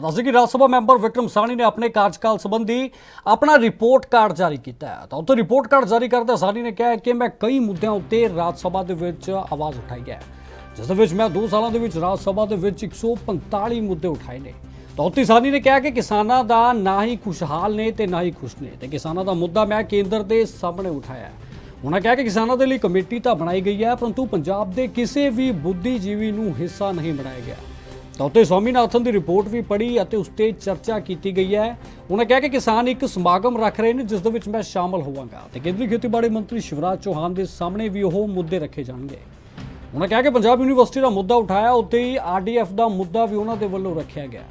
ਦੱਸਦੇ ਕਿ ਰਾਜ ਸਭਾ ਮੈਂਬਰ ਵਿਕਰਮ ਸਾਹਨੀ ਨੇ ਆਪਣੇ ਕਾਰਜਕਾਲ ਸੰਬੰਧੀ ਆਪਣਾ ਰਿਪੋਰਟ ਕਾਰਡ ਜਾਰੀ ਕੀਤਾ ਹੈ। ਤਾਂ ਉੱਥੇ ਰਿਪੋਰਟ ਕਾਰਡ ਜਾਰੀ ਕਰਦਾ ਸਾਹਨੀ ਨੇ ਕਿਹਾ ਕਿ ਮੈਂ ਕਈ ਮੁੱਦਿਆਂ ਉੱਤੇ ਰਾਜ ਸਭਾ ਦੇ ਵਿੱਚ ਆਵਾਜ਼ ਉਠਾਈ ਹੈ, ਜਿਸ ਦੇ ਵਿੱਚ ਮੈਂ 2 ਸਾਲਾਂ ਦੇ ਵਿੱਚ ਰਾਜ ਸਭਾ ਦੇ ਵਿੱਚ 145 ਮੁੱਦੇ ਉਠਾਏ ਨੇ। ਤਾਂ ਉੱਥੇ ਸਾਹਨੀ ਨੇ ਕਿਹਾ ਕਿ ਕਿਸਾਨਾਂ ਦਾ ਨਾ ਹੀ ਖੁਸ਼ਹਾਲ ਨੇ ਤੇ ਨਾ ਹੀ ਖੁਸ਼ ਨੇ ਤੇ ਕਿਸਾਨਾਂ ਦਾ ਮੁੱਦਾ ਮੈਂ ਕੇਂਦਰ ਦੇ ਸਾਹਮਣੇ ਉਠਾਇਆ ਹੈ। ਉਹਨਾਂ ਕਿਹਾ ਕਿ ਕਿਸਾਨਾਂ ਦੇ ਲਈ ਕਮੇਟੀ ਤਾਂ ਬਣਾਈ ਗਈ ਹੈ, ਪਰੰਤੂ ਪੰਜਾਬ ਦੇ ਕਿਸੇ ਵੀ ਬੁੱਧੀਜੀਵੀ ਨੂੰ ਹਿੱਸਾ ਨਹੀਂ ਬਣਾਇਆ ਗਿਆ। ਤਾਂ ਉੱਤੇ ਸਵਾਮੀਨਾਥਨ ਦੀ ਰਿਪੋਰਟ ਵੀ ਪੜ੍ਹੀ ਅਤੇ ਉਸ ਤੇ ਚਰਚਾ ਕੀਤੀ ਗਈ ਹੈ। ਉਹਨਾਂ ਕਿਹਾ ਕਿ ਕਿਸਾਨ ਇੱਕ ਸਮਾਗਮ ਰੱਖ ਰਹੇ ਨੇ, ਜਿਸ ਦੇ ਵਿੱਚ ਮੈਂ ਸ਼ਾਮਲ ਹੋਵਾਂਗਾ ਤੇ ਕੇਂਦਰੀ ਖੇਤੀਬਾੜੀ ਮੰਤਰੀ ਸ਼ਿਵਰਾਜ ਚੌਹਾਨ ਦੇ ਸਾਹਮਣੇ ਵੀ ਉਹ ਮੁੱਦੇ ਰੱਖੇ ਜਾਣਗੇ। ਉਹਨਾਂ ਕਿਹਾ ਕਿ ਪੰਜਾਬ ਯੂਨੀਵਰਸਿਟੀ ਦਾ ਮੁੱਦਾ ਉਠਾਇਆ, ਉੱਤੇ ਹੀ ਆਰਡੀਐਫ ਦਾ ਮੁੱਦਾ ਵੀ ਉਹਨਾਂ ਦੇ ਵੱਲੋਂ ਰੱਖਿਆ ਗਿਆ।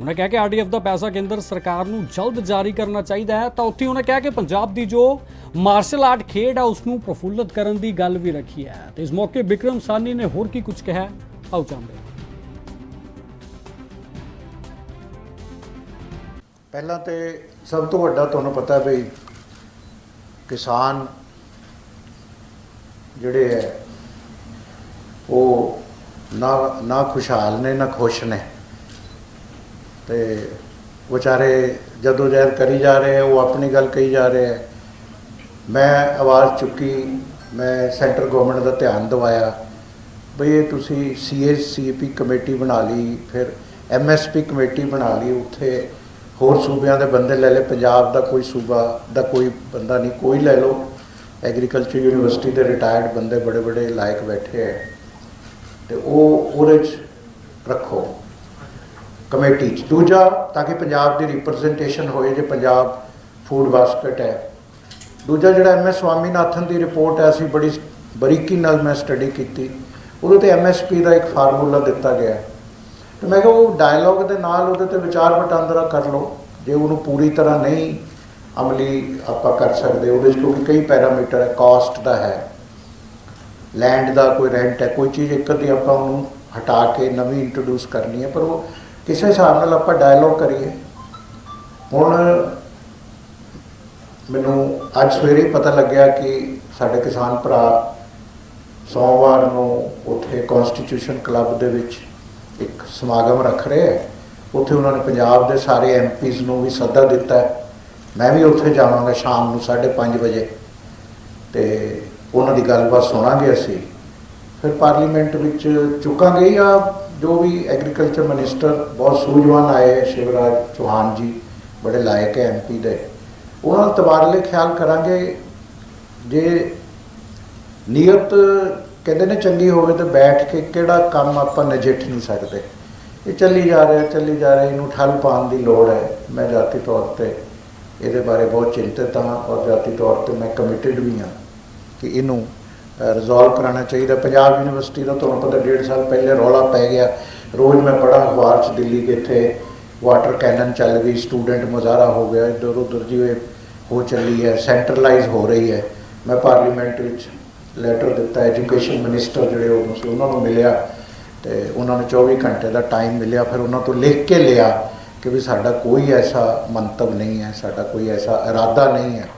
ਉਹਨਾਂ ਕਿਹਾ ਕਿ ਆਰਡੀਐਫ ਦਾ ਪੈਸਾ ਕੇਂਦਰ ਸਰਕਾਰ ਨੂੰ ਜਲਦ ਜਾਰੀ ਕਰਨਾ ਚਾਹੀਦਾ ਹੈ, ਤਾਂ ਉੱਥੇ ਉਹਨਾਂ ਕਿਹਾ ਕਿ ਪੰਜਾਬ ਦੀ ਜੋ ਮਾਰਸ਼ਲ ਆਰਟ ਖੇਡ ਆ ਉਸ ਨੂੰ ਪ੍ਰਫੁੱਲਤ ਕਰਨ ਦੀ ਗੱਲ ਵੀ ਰੱਖੀ ਹੈ। ਤੇ ਇਸ ਮੌਕੇ ਵਿਕਰਮ ਸਾਨੀ ਨੇ ਹੋਰ ਕੀ ਕੁਝ ਕਿਹਾ, ਆਓ ਜਾਣਦੇ ਪਹਿਲਾਂ ਤੇ ਸਭ ਤੋਂ ਵੱਡਾ ਤੁਹਾਨੂੰ ਪਤਾ ਵੀ ਕਿਸਾਨ ਜਿਹੜੇ ਹੈ, ਉਹ ਨਾ ਨਾ ਖੁਸ਼ਹਾਲ ਨੇ, ਨਾ ਖੁਸ਼ ਨੇ। ਤੇ ਵਿਚਾਰੇ ਜਦੋਂ ਜਹਿਰ ਕਰੀ ਜਾ ਰਹੇ ਹੈ, ਉਹ ਆਪਣੀ ਗੱਲ ਕਹੀ ਜਾ ਰਹੇ ਹੈ। ਮੈਂ ਆਵਾਜ਼ ਚੁੱਕੀ, ਮੈਂ ਸੈਂਟਰ ਗਵਰਨਮੈਂਟ ਦਾ ਧਿਆਨ ਦਿਵਾਇਆ, ਬਈ ਇਹ ਤੁਸੀਂ ਸੀਐਸਸੀਪੀ ਕਮੇਟੀ ਬਣਾ ਲਈ, ਫਿਰ ਐਮਐਸਪੀ ਕਮੇਟੀ ਬਣਾ ਲਈ, ਉੱਥੇ ਹੋਰ ਸੂਬਿਆਂ ਦੇ ਬੰਦੇ ਲੈ ਲੈ ਪੰਜਾਬ ਦਾ ਕੋਈ ਸੂਬਾ ਦਾ ਕੋਈ ਬੰਦਾ ਨਹੀਂ, ਕੋਈ ਲੈ ਲਓ। ਐਗਰੀਕਲਚਰ ਯੂਨੀਵਰਸਿਟੀ ਦੇ ਰਿਟਾਇਰਡ ਬੰਦੇ ਬੜੇ ਬੜੇ ਲਾਇਕ ਬੈਠੇ ਹੈ ਤੇ ਉਹ, ਉਹਦੇ 'ਚ ਰੱਖੋ। ਕਮੇਟੀ 'ਚ। ਦੂਜਾ, ਤਾਂ ਕਿ ਪੰਜਾਬ ਦੀ ਰਿਪਰੈਜ਼ੈਂਟੇਸ਼ਨ ਹੋਏ ਜੇ ਪੰਜਾਬ ਫੂਡ ਬਾਸਕਟ ਹੈ ਦੂਜਾ ਜਿਹੜਾ ਐਮਐਸ ਸਵਾਮੀਨਾਥਨ ਦੀ ਰਿਪੋਰਟ ਹੈ ਅਸੀਂ ਬੜੀ ਬਰੀਕੀ ਨਾਲ ਮੈਂ ਸਟੱਡੀ ਕੀਤੀ। ਉਹਦੇ ਤੇ ਐਮਐਸਪੀ ਦਾ ਇੱਕ ਫਾਰਮੂਲਾ ਦਿੱਤਾ ਗਿਆ। ਹੈ ਤੇ ਮੈਂ ਕਿਹਾ ਉਹ ਡਾਇਲੌਗ ਦੇ ਨਾਲ ਉਹਦੇ ਤੇ ਵਿਚਾਰ ਵਟਾਂਦਰਾ ਕਰ ਲਓ। ਜੇ ਉਹਨੂੰ ਪੂਰੀ ਤਰ੍ਹਾਂ ਨਹੀਂ ਅਮਲੀ ਆਪਾਂ ਕਰ ਸਕਦੇ, ਉਹਦੇ 'ਚ ਕਿਉਂਕਿ ਕਈ ਪੈਰਾਮੀਟਰ ਹੈ ਕਾਸਟ ਦਾ ਹੈ। ਲੈਂਡ ਦਾ ਕੋਈ ਰੈਂਟ ਹੈ, ਕੋਈ ਚੀਜ਼ ਇੱਕ ਅੱਧੀ ਆਪਾਂ ਉਹਨੂੰ ਹਟਾ ਕੇ ਨਵੀਂ ਇੰਟਰੋਡਿਊਸ ਕਰਨੀ ਹੈ, ਪਰ ਉਹ ਕਿਸੇ ਹਿਸਾਬ ਨਾਲ ਆਪਾਂ ਡਾਇਲੌਗ ਕਰੀਏ। ਹੁਣ ਮੈਨੂੰ ਅੱਜ ਸਵੇਰੇ ਪਤਾ ਲੱਗਿਆ ਕਿ ਸਾਡੇ ਕਿਸਾਨ ਭਰਾ ਸੋਮਵਾਰ ਨੂੰ ਉੱਥੇ ਕਨਸਟੀਟਿਊਸ਼ਨ ਕਲੱਬ ਦੇ ਵਿੱਚ ਇੱਕ ਸਮਾਗਮ ਰੱਖ ਰਹੇ ਹੈ। ਉੱਥੇ ਉਹਨਾਂ ਨੇ ਪੰਜਾਬ ਦੇ ਸਾਰੇ ਐਮਪੀਜ਼ ਨੂੰ ਵੀ ਸੱਦਾ ਦਿੱਤਾ ਹੈ। ਮੈਂ ਵੀ ਉੱਥੇ ਜਾਵਾਂਗਾ ਸ਼ਾਮ ਨੂੰ 5:30 ਵਜੇ। ਤੇ ਉਹਨਾਂ ਦੀ ਗੱਲਬਾਤ ਸੁਣਾਂਗੇ ਅਸੀਂ। ਫਿਰ ਪਾਰਲੀਮੈਂਟ ਵਿੱਚ ਚੁੱਕਾਂਗੇ ਜਾਂ ਜੋ ਵੀ ਐਗਰੀਕਲਚਰ ਮਿਨਿਸਟਰ ਬਹੁਤ ਸੂਝਵਾਨ ਆਏ ਸ਼ਿਵਰਾਜ ਚੌਹਾਨ ਜੀ, ਬੜੇ ਲਾਇਕ ਹੈ ਐਮਪੀ ਦੇ। ਉਹਨਾਂ ਦਾ ਤਬਾਦਲੇ ਖਿਆਲ ਕਰਾਂਗੇ। ਜੇ ਨੀਅਤ ਕਹਿੰਦੇ ਨੇ ਚੰਗੀ ਹੋਵੇ ਤਾਂ ਬੈਠ ਕੇ ਕਿਹੜਾ ਕੰਮ ਆਪਾਂ ਨਜਿੱਠ ਨਹੀਂ ਸਕਦੇ। ਇਹ ਚੱਲੀ ਜਾ ਰਿਹਾ, ਚੱਲੀ ਜਾ ਰਿਹਾ, ਇਹਨੂੰ ਠੱਲ ਪਾਉਣ ਦੀ ਲੋੜ ਹੈ। ਮੈਂ ਜਾਤੀ ਤੌਰ ਤੇ ਇਹਦੇ ਬਾਰੇ ਬਹੁਤ ਚਿੰਤਤ ਹਾਂ ਔਰ ਜਾਤੀ ਤੌਰ ਤੇ ਮੈਂ ਕਮਿਟਡ ਵੀ ਹਾਂ ਕਿ ਇਹਨੂੰ ਰਿਜ਼ੋਲਵ ਕਰਾਉਣਾ ਚਾਹੀਦਾ। ਪੰਜਾਬ ਯੂਨੀਵਰਸਿਟੀ ਦਾ ਤੁਹਾਨੂੰ ਪਤਾ ਡੇਢ ਸਾਲ ਪਹਿਲੇ ਰੌਲਾ ਪੈ ਗਿਆ। ਰੋਜ਼ ਮੈਂ ਪੜਾ ਅਖਬਾਰ 'ਚ ਦਿੱਲੀ ਦੇ ਇੱਥੇ ਵਾਟਰ ਕੈਨਨ ਚੱਲ ਗਈ ਸਟੂਡੈਂਟ ਮੁਜ਼ਾਹਰਾ ਹੋ ਗਿਆ ਇੱਧਰ ਉੱਧਰ ਜਿਵੇਂ ਹੋ ਚੱਲੀ ਹੈ ਸੈਂਟਰਲਾਈਜ਼ ਹੋ ਰਹੀ ਹੈ। ਮੈਂ ਪਾਰਲੀਮੈਂਟ ਵਿੱਚ ਲੈਟਰ ਦਿੱਤਾ ਐਜੂਕੇਸ਼ਨ ਮਿਨਿਸਟਰ ਜਿਹੜੇ ਉਹ ਸੀ ਉਹਨਾਂ ਨੂੰ ਮਿਲਿਆ ਤੇ ਉਹਨਾਂ ਨੂੰ 24 ਘੰਟੇ ਦਾ ਟਾਈਮ ਮਿਲਿਆ, ਫਿਰ ਉਹਨਾਂ ਤੋਂ ਲਿਖ ਕੇ ਲਿਆ ਕਿ ਵੀ ਸਾਡਾ ਕੋਈ ਐਸਾ ਮੰਤਵ ਨਹੀਂ ਹੈ, ਸਾਡਾ ਕੋਈ ਐਸਾ ਇਰਾਦਾ ਨਹੀਂ ਹੈ।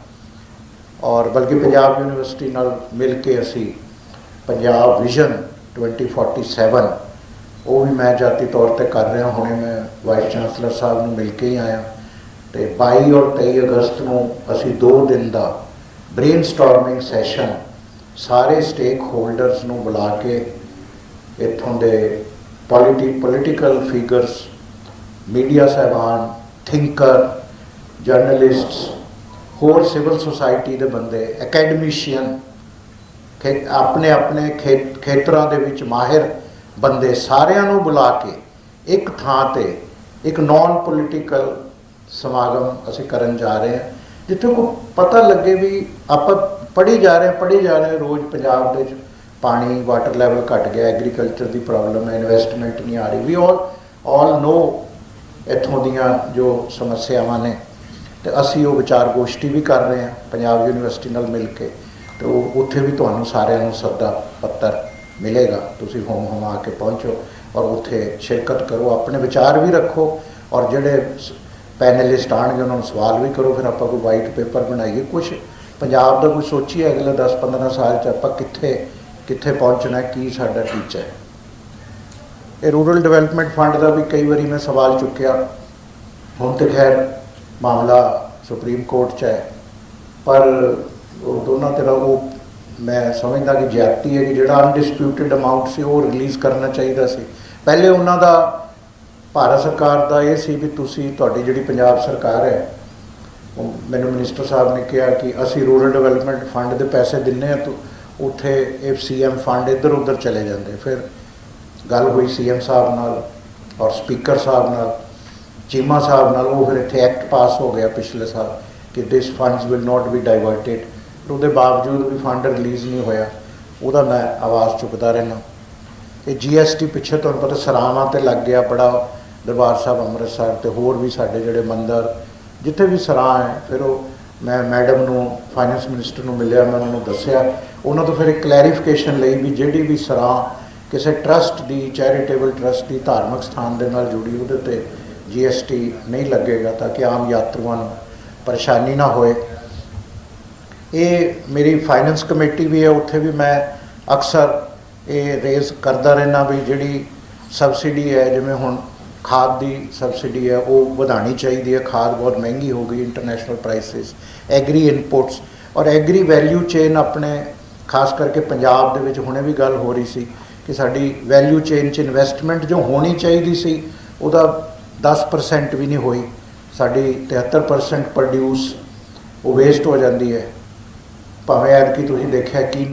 ਔਰ ਬਲਕਿ ਪੰਜਾਬ ਯੂਨੀਵਰਸਿਟੀ ਨਾਲ ਮਿਲ ਕੇ ਅਸੀਂ ਪੰਜਾਬ ਵਿਜ਼ਨ 2047 ਉਹ ਵੀ ਮੈਂ ਜਾਤੀ ਤੌਰ ਤੇ ਕਰ ਰਿਹਾ, ਹੁਣੇ ਮੈਂ ਵਾਈਸ ਚਾਂਸਲਰ ਸਾਹਿਬ ਨੂੰ ਮਿਲ ਕੇ ਹੀ ਆਇਆ। ਤੇ 22 ਔਰ 23 ਅਗਸਤ ਨੂੰ ਅਸੀਂ 2 ਦਿਨ ਦਾ ਬ੍ਰੇਨਸਟਾਰਮਿੰਗ ਸੈਸ਼ਨ ਸਾਰੇ ਸਟੇਕ ਹੋਲਡਰਸ ਨੂੰ ਬੁਲਾ ਕੇ ਇੱਥੋਂ ਦੇ ਪੋਲਿਟੀ ਪੋਲੀਟੀਕਲ ਫਿਗਰਸ ਮੀਡੀਆ ਸਹਿਬਾਨ ਥਿੰਕਰ ਜਰਨਲਿਸਟਸ ਹੋਰ ਸਿਵਲ ਸੁਸਾਇਟੀ ਦੇ ਬੰਦੇ ਅਕੈਡਮੀਸ਼ੀਅਨ ਐਕੈਡਮਿਸ਼ੀਅਨ ਆਪਣੇ ਆਪਣੇ ਖੇ- ਖੇਤਰਾਂ ਦੇ ਵਿੱਚ ਮਾਹਿਰ ਬੰਦੇ ਸਾਰਿਆਂ ਨੂੰ ਬੁਲਾ ਕੇ ਇੱਕ ਥਾਂ ਤੇ ਇੱਕ ਨਾਨ ਪੋਲੀਟੀਕਲ ਸਮਾਗਮ ਅਸੀਂ ਕਰਨ ਜਾ ਰਹੇ ਹਾਂ, ਜਿੱਥੇ ਕੋ ਪਤਾ ਲੱਗੇ ਵੀ ਆਪਾਂ ਪੜ੍ਹੀ ਜਾ ਰਹੇ ਹਾਂ ਪੜ੍ਹੀ ਜਾ ਰਹੇ ਰੋਜ਼ ਪੰਜਾਬ ਦੇ ਵਿੱਚ ਪਾਣੀ ਵਾਟਰ ਲੈਵਲ ਘਟ ਗਿਆ ਐਗਰੀਕਲਚਰ ਦੀ ਪ੍ਰੋਬਲਮ ਹੈ ਇਨਵੈਸਟਮੈਂਟ ਨਹੀਂ ਆ ਰਹੀ। ਵੀ ਆਲ ਆਲ ਨੋ ਇੱਥੋਂ ਦੀਆਂ ਜੋ ਸਮੱਸਿਆਵਾਂ ਨੇ ਤੇ ਅਸੀਂ ਉਹ ਵਿਚਾਰ ਗੋਸ਼ਟੀ ਵੀ ਕਰ ਰਹੇ ਹਾਂ, ਪੰਜਾਬ ਯੂਨੀਵਰਸਿਟੀ ਨਾਲ ਮਿਲ ਕੇ। ਤੇ ਉਹ ਉੱਥੇ ਵੀ ਤੁਹਾਨੂੰ ਸਾਰਿਆਂ ਨੂੰ ਸੱਦਾ ਪੱਤਰ ਮਿਲੇਗਾ। ਤੁਸੀਂ ਹੋਮ ਹੋਮ ਆ ਕੇ ਪਹੁੰਚੋ ਔਰ ਉੱਥੇ ਸ਼ਿਰਕਤ ਕਰੋ, ਆਪਣੇ ਵਿਚਾਰ ਵੀ ਰੱਖੋ ਔਰ ਜਿਹੜੇ ਪੈਨਲਿਸਟ ਆਣਗੇ ਉਹਨਾਂ ਨੂੰ ਸਵਾਲ ਵੀ ਕਰੋ, ਫਿਰ ਆਪਾਂ ਕੋਈ ਵਾਈਟ ਪੇਪਰ ਬਣਾਈਏ ਕੁਝ ਪੰਜਾਬ ਦਾ ਕੋਈ ਸੋਚੀਏ ਅਗਲੇ 10-15 ਸਾਲ ਚ ਆਪਾਂ ਕਿੱਥੇ ਕਿੱਥੇ ਪਹੁੰਚਣਾ, ਕੀ ਸਾਡਾ ਟੀਚਾ ਹੈ? ਇਹ ਰੂਰਲ ਡਿਵੈਲਪਮੈਂਟ ਫੰਡ ਦਾ ਵੀ ਕਈ ਵਾਰੀ ਮੈਂ ਸਵਾਲ ਚੁੱਕਿਆ। ਹੁਣ ਤੇ ਖੈਰ ਮਾਮਲਾ ਸੁਪਰੀਮ ਕੋਰਟ 'ਚ ਹੈ, ਪਰ ਉਹ ਦੋਨਾਂ ਤਰ੍ਹਾਂ ਉਹ ਮੈਂ ਸਮਝਦਾ ਕਿ ਜ਼ਿਆਦਤੀ ਹੈ ਕਿ ਜਿਹੜਾ ਅਨਡਿਸਪਿਊਟਡ ਅਮਾਉਂਟ ਸੀ, ਉਹ ਰਿਲੀਜ਼ ਕਰਨਾ ਚਾਹੀਦਾ ਸੀ। ਪਹਿਲੇ ਉਹਨਾਂ ਦਾ, ਭਾਰਤ ਸਰਕਾਰ ਦਾ ਇਹ ਸੀ ਵੀ ਤੁਸੀਂ, ਤੁਹਾਡੀ ਜਿਹੜੀ ਪੰਜਾਬ ਸਰਕਾਰ ਹੈ ਮੈਨੂੰ ਮਿਨਿਸਟਰ ਸਾਹਿਬ ਨੇ ਕਿਹਾ ਕਿ ਅਸੀਂ ਰੂਰਲ ਡਿਵੈਲਪਮੈਂਟ ਫੰਡ ਦੇ ਪੈਸੇ ਦਿੰਨੇ ਆ, ਤਾਂ ਉੱਥੇ ਐਫਸੀਐਮ ਫੰਡ ਇੱਧਰ ਉੱਧਰ ਚਲੇ ਜਾਂਦੇ। ਫਿਰ ਗੱਲ ਹੋਈ ਸੀਐਮ ਸਾਹਿਬ ਨਾਲ ਔਰ ਸਪੀਕਰ ਸਾਹਿਬ ਨਾਲ, ਚੀਮਾ ਸਾਹਿਬ ਨਾਲ, ਉਹ ਫਿਰ ਇੱਥੇ ਐਕਟ ਪਾਸ ਹੋ ਗਿਆ ਪਿਛਲੇ ਸਾਲ ਕਿ this funds will not be diverted ਉਹਦੇ ਬਾਵਜੂਦ ਵੀ ਫੰਡ ਰਿਲੀਜ਼ ਨਹੀਂ ਹੋਇਆ, ਉਹਦਾ ਮੈਂ ਆਵਾਜ਼ ਚੁੱਕਦਾ ਰਹਿਣਾ ਇਹ ਜੀਐਸਟੀ ਪਿੱਛੇ ਤੁਹਾਨੂੰ ਪਤਾ ਸਰਾਵਾਂ ਤੇ ਲੱਗ ਗਿਆ ਬੜਾ ਦਰਬਾਰ ਸਾਹਿਬ ਅੰਮ੍ਰਿਤਸਰ ਤੇ ਹੋਰ ਵੀ ਸਾਡੇ ਜਿਹੜੇ ਮੰਦਰ ਜਿੱਥੇ ਵੀ ਸਰਾਂ ਹੈ, ਫਿਰ ਉਹ ਮੈਂ ਮੈਡਮ ਨੂੰ ਫਾਈਨੈਂਸ ਮਿਨਿਸਟਰ ਨੂੰ ਮਿਲਿਆ, ਮੈਂ ਉਹਨਾਂ ਨੂੰ ਦੱਸਿਆ। ਉਹਨਾਂ ਤੋਂ ਫਿਰ ਇੱਕ ਕਲੈਰੀਫਿਕੇਸ਼ਨ ਲਈ ਵੀ ਜਿਹੜੀ ਵੀ ਸਰਾਂ ਕਿਸੇ ਟਰਸਟ ਦੀ ਚੈਰੀਟੇਬਲ ਟਰਸਟ ਦੀ ਧਾਰਮਿਕ ਸਥਾਨ ਦੇ ਨਾਲ ਜੁੜੀ, ਉਹਦੇ ਤੇ ਜੀਐਸਟੀ ਨਹੀਂ ਲੱਗੇਗਾ ਤਾਂ ਕਿ ਆਮ ਯਾਤਰੂਆਂ ਨੂੰ ਪਰੇਸ਼ਾਨੀ ਨਾ ਹੋਏ। ਇਹ ਮੇਰੀ ਫਾਈਨੈਂਸ ਕਮੇਟੀ ਵੀ ਹੈ, ਉੱਥੇ ਵੀ ਮੈਂ ਅਕਸਰ ਇਹ ਰੇਜ਼ ਕਰਦਾ ਰਹਿਣਾ ਵੀ ਜਿਹੜੀ ਸਬਸਿਡੀ ਹੈ, ਜਿਵੇਂ ਹੁਣ ਖਾਦ ਦੀ ਸਬਸਿਡੀ ਹੈ, ਉਹ ਵਧਾਣੀ ਚਾਹੀਦੀ ਹੈ। ਖਾਦ ਬਹੁਤ ਮਹਿੰਗੀ ਹੋ ਗਈ ਇੰਟਰਨੈਸ਼ਨਲ ਪ੍ਰਾਈਸਿਸ ਐਗਰੀ ਇਨਪੁਟਸ ਔਰ ਐਗਰੀ ਵੈਲਿਊ ਚੇਨ ਆਪਣੇ, ਖਾਸ ਕਰਕੇ ਪੰਜਾਬ ਦੇ ਵਿੱਚ ਹੁਣੇ ਵੀ ਗੱਲ ਹੋ ਰਹੀ ਸੀ ਕਿ ਸਾਡੀ ਵੈਲਿਊ ਚੇਨ 'ਚ ਇਨਵੈਸਟਮੈਂਟ ਜੋ ਹੋਣੀ ਚਾਹੀਦੀ ਸੀ, ਉਹਦਾ 10% ਵੀ ਨਹੀਂ ਹੋਈ। ਸਾਡੀ 73% ਪ੍ਰੋਡਿਊਸ ਉਹ ਵੇਸਟ ਹੋ ਜਾਂਦੀ ਹੈ। ਭਾਵੇਂ ਐਤਕੀ ਤੁਸੀਂ ਦੇਖਿਆ, ਕਿ